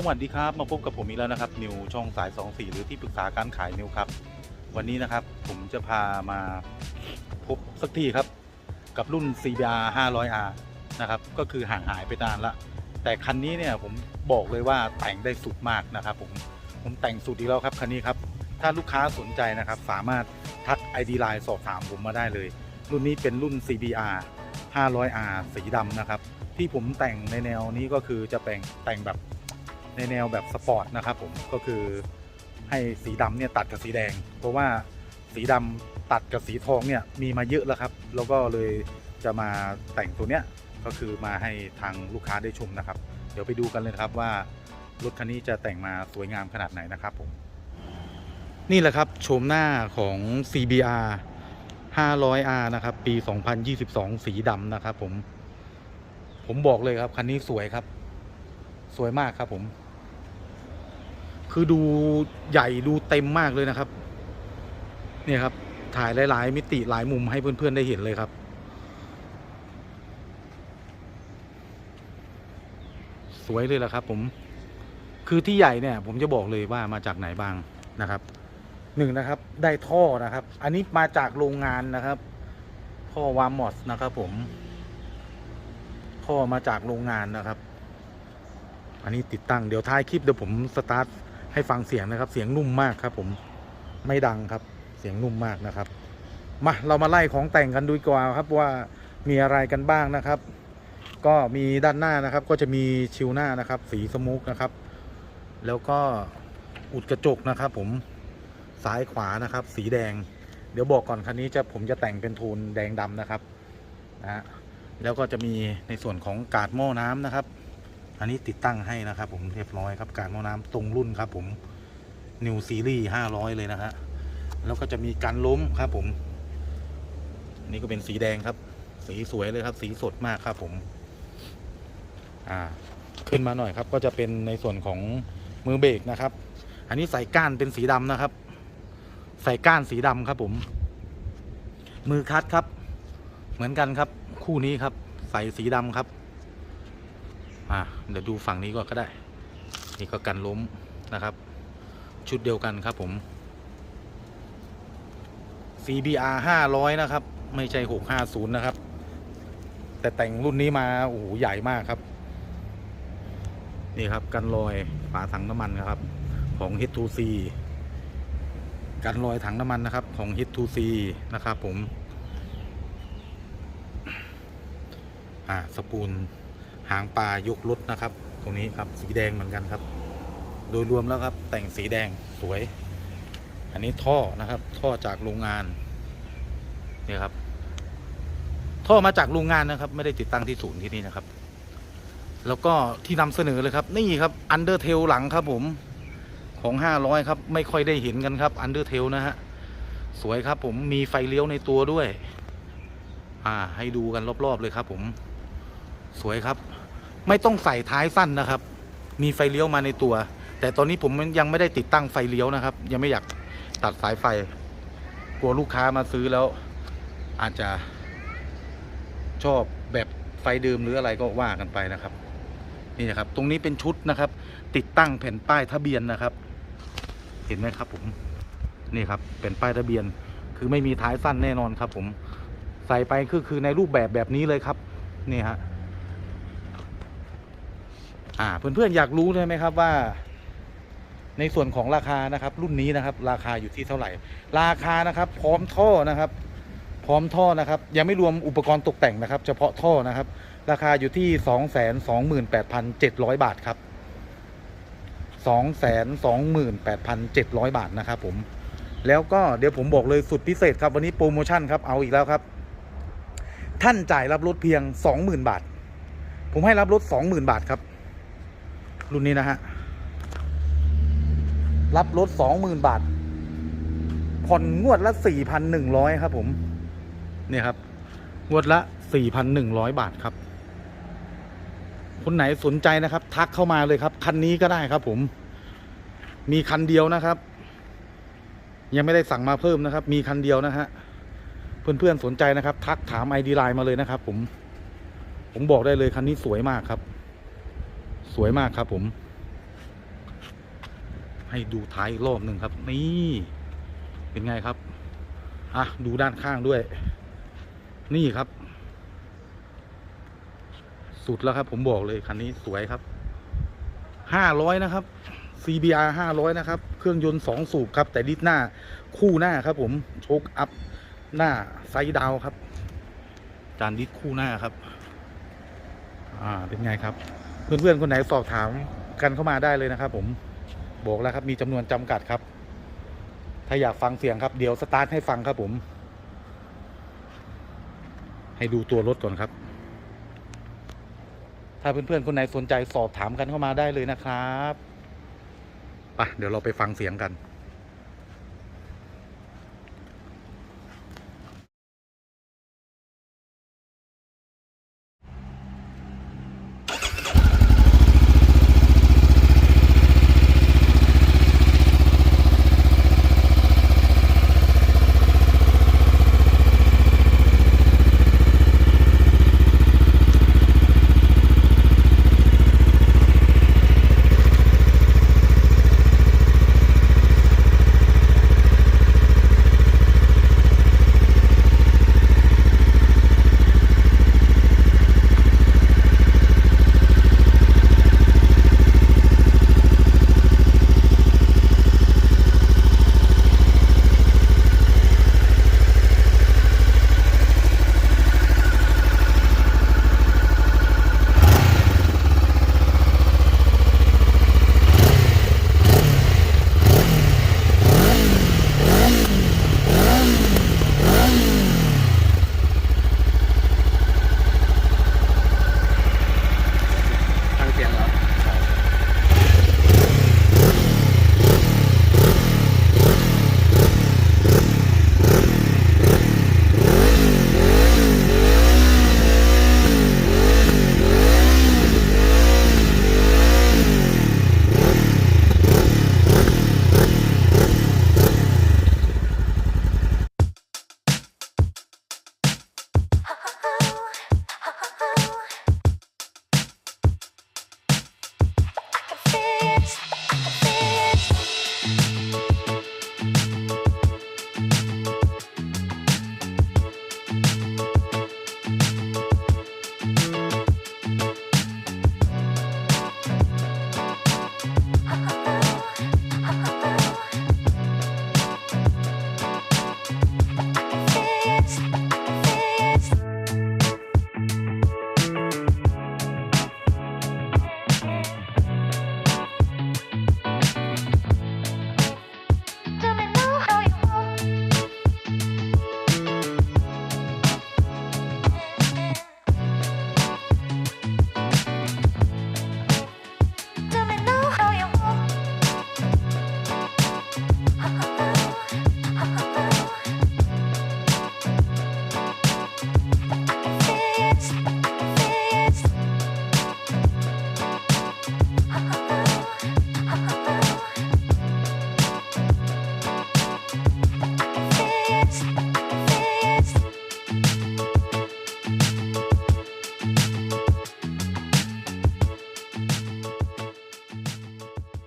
สวัสดีครับมาพบกับผมอีกแล้วนะครับนิวช่องสาย 24 หรือที่ปรึกษาการขายนิวครับ วันนี้นะครับผมจะพามาพบสักทีครับ กับรุ่น CBR 500R นะครับก็คือห่างหายไปนานละ แต่คันนี้เนี่ยผมบอกเลยว่าแต่งได้สุดมากนะครับผมผมแต่งสุดอีกแล้วครับคันนี้ครับ ถ้าลูกค้าสนใจนะครับ สามารถทัก ID Line สอบถามผมมาได้เลย รุ่นนี้เป็นรุ่น CBR 500R สีดำนะครับ ที่ผมแต่งในแนวนี้ก็คือจะแต่งแต่งแบบ ในแนวแบบสปอร์ตนะครับผมก็คือให้สีดำเนี่ยตัดกับสีแดง เพราะว่าสีดำตัดกับสีทองเนี่ยมีมาเยอะแล้วครับ แล้วก็เลยจะมาแต่งตัวเนี้ยก็คือมาให้ทางลูกค้าได้ชมนะครับ เดี๋ยวไปดูกันเลยครับว่ารถคันนี้จะแต่งมาสวยงามขนาดไหนนะครับผมนี่แหละครับโฉมหน้าของ CBR 500R นะครับ ปี 2022 สีดำนะครับผม ผมบอกเลยครับ คันนี้สวยครับ สวยมากครับผม คือดูใหญ่ดูเต็มมากเลยนะครับ เนี่ยครับ ถ่ายหลาย ๆ มิติหลายมุมให้เพื่อน ๆ ได้เห็นเลยครับ สวยเลยแหละครับ ผม คือที่ใหญ่เนี่ย ผมจะบอกเลยว่ามาจากไหนบ้างนะครับหนึ่งนะครับ ได้ท่อนะครับ อันนี้มาจากโรงงานนะครับ ท่อวามอสนะครับ ผม ท่อมาจากโรงงานนะครับ อันนี้ติดตั้งเดี๋ยวท้ายคลิปเดี๋ยวผมสตาร์ท ให้ฟังเสียงนะครับ เสียงนุ่มมากครับ ผมไม่ดังครับ เสียงนุ่มมากนะครับมาเรามาไล่ของแต่งกันดูดีกว่าครับว่ามีอะไรกันบ้างนะครับ ก็มีด้านหน้านะครับ ก็จะมีชิวหน้านะครับ สีสมุกนะครับ แล้วก็อุดกระจกนะครับ ผมซ้ายขวานะครับ สีแดง เดี๋ยวบอกก่อนคันนี้จะผมจะแต่งเป็นโทนแดงดำนะครับนะแล้วก็จะมีในส่วนของกาดหม้อน้ำนะครับ อันนี้ติดตั้งให้นะครับผมเรียบร้อยครับกาดหม้อน้ำตรงรุ่นครับผม New Series 500เลยนะฮะแล้วก็จะมีการล้มครับผมอันนี้ก็เป็นสีแดงครับ สีสวยเลยครับ สีสดมากครับผม อ่า ขึ้นมาหน่อยครับ ก็จะเป็นในส่วนของมือเบรกนะครับ อันนี้ใส่ก้านเป็นสีดำนะครับ ใส่ก้านสีดำครับผม มือคัดครับ เหมือนกันครับ คู่นี้ครับ ใส่สีดำครับ เดี๋ยวดูฝั่งนี้ก่อนก็ได้ นี่ก็กันล้มนะครับ ชุดเดียวกันครับผม CBR 500 นะครับ ไม่ใช่ 650 นะครับ แต่แต่งรุ่นนี้มา โอ้โห ใหญ่มากครับ นี่ครับ กันรอยฝาถังน้ำมันนะครับ ของ H2C กันรอยถังน้ำมันนะครับ ของ H2C นะครับผม อ่า สปูล หางปลายกรถนะครับ ตรงนี้ครับสีแดงเหมือนกันครับ โดยรวมแล้วครับแต่งสีแดงสวย อันนี้ท่อนะครับ ท่อจากโรงงานนี่ครับ ท่อมาจากโรงงานนะครับ ไม่ได้ติดตั้งที่ศูนย์ที่นี่นะครับ แล้วก็ที่นำเสนอเลยครับ นี่ครับอันเดอร์เทลหลังครับผมของ 500 ครับ ไม่ค่อยได้เห็นกันครับอันเดอร์เทลนะฮะ สวยครับผมมีไฟเลี้ยวในตัวด้วย อ่า ให้ดูกันรอบ ๆ เลยครับผม สวยครับ ไม่ต้องใส่ท้ายสั้นนะครับ มีไฟเลี้ยวมาในตัว แต่ตอนนี้ผมยังไม่ได้ติดตั้งไฟเลี้ยวนะครับ ยังไม่อยากตัดสายไฟ กลัวลูกค้ามาซื้อแล้ว อาจจะชอบแบบไฟเดิมหรืออะไรก็ว่ากันไปนะครับ นี่นะครับ ตรงนี้เป็นชุดนะครับ ติดตั้งแผ่นป้ายทะเบียนนะครับ เห็นไหมครับ ผมนี่ครับเป็นป้ายทะเบียน คือไม่มีท้ายสั้นแน่นอนครับ ผมใส่ไปคือคือในรูปแบบแบบนี้เลยครับ นี่ฮะ อ่าเพื่อนๆอยากรู้ใช่ไหมครับว่า ในส่วนของราคานะครับ รุ่นนี้นะครับ ราคาอยู่ที่เท่าไหร่ ราคานะครับ พร้อมท่อนะครับ พร้อมท่อนะครับ ยังไม่รวมอุปกรณ์ตกแต่งนะครับ เฉพาะท่อนะครับ ราคาอยู่ที่สองแสนสองหมื่นแปดพันเจ็ดร้อยบาทครับสองแสนสองหมื่นแปดพันเจ็ดร้อยบาทนะครับผมแล้วก็เดี๋ยวผมบอกเลยสุดพิเศษครับวันนี้โปรโมชั่นครับเอาอีกแล้วครับ ท่านจ่ายรับรถเพียงสองหมื่นบาท ผมให้รับรถสองหมื่นบาทครับ รุ่นนี้นะฮะ รับรถสองหมื่นบาท ผ่อนงวดละสี่พันหนึ่งร้อยครับผม เนี่ยครับ งวดละสี่พันหนึ่งร้อยบาทครับ คนไหนสนใจนะครับ ทักเข้ามาเลยครับ คันนี้ก็ได้ครับผม มีคันเดียวนะครับ ยังไม่ได้สั่งมาเพิ่มนะครับ มีคันเดียวนะฮะ เพื่อนๆสนใจนะครับ ทักถามไอดีไลน์มาเลยนะครับ ผม ผมบอกได้เลยคันนี้สวยมากครับ สวยมากครับผม ให้ดูท้ายอีกรอบหนึ่งครับ นี่ เป็นไงครับ อะ ดูด้านข้างด้วย นี่ครับ สุดแล้วครับ ผมบอกเลยคันนี้สวยครับห้าร้อยนะครับ CBR ห้าร้อยนะครับ เครื่องยนต์สองสูบครับ แต่ดิสหน้าคู่หน้าครับ ผมโชคอัพหน้าไซด์ดาวครับ จานดิสคู่หน้าครับ อ่าเป็นไงครับ เพื่อนๆคนไหนสอบถามกันเข้ามาได้เลยนะครับ ผมบอกแล้วครับมีจำนวนจำกัดครับ ถ้าอยากฟังเสียงครับเดี๋ยวสตาร์ทให้ฟังครับผม ให้ดูตัวรถก่อนครับ ถ้าเพื่อนๆคนไหนสนใจสอบถามกันเข้ามาได้เลยนะครับไปเดี๋ยวเราไปฟังเสียงกัน